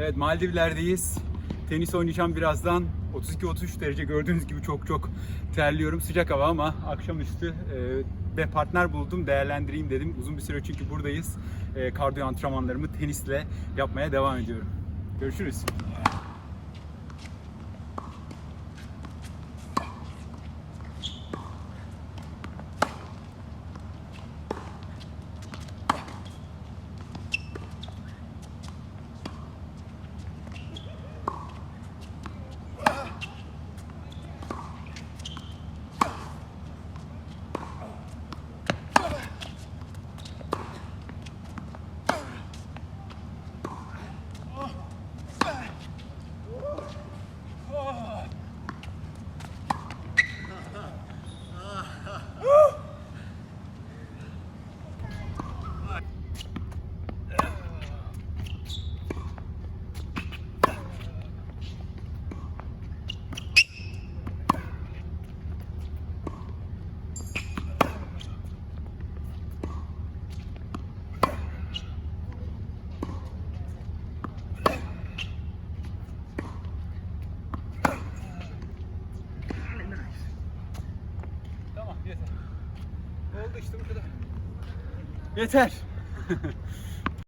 Evet Maldivler'deyiz. Tenis oynayacağım birazdan. 32-33 derece gördüğünüz gibi çok çok terliyorum. Sıcak hava ama akşamüstü ve partner buldum değerlendireyim dedim. Uzun bir süre çünkü buradayız. E, kardiyo antrenmanlarımı tenisle yapmaya devam ediyorum. Görüşürüz. Oldu işte bu kadar. Yeter.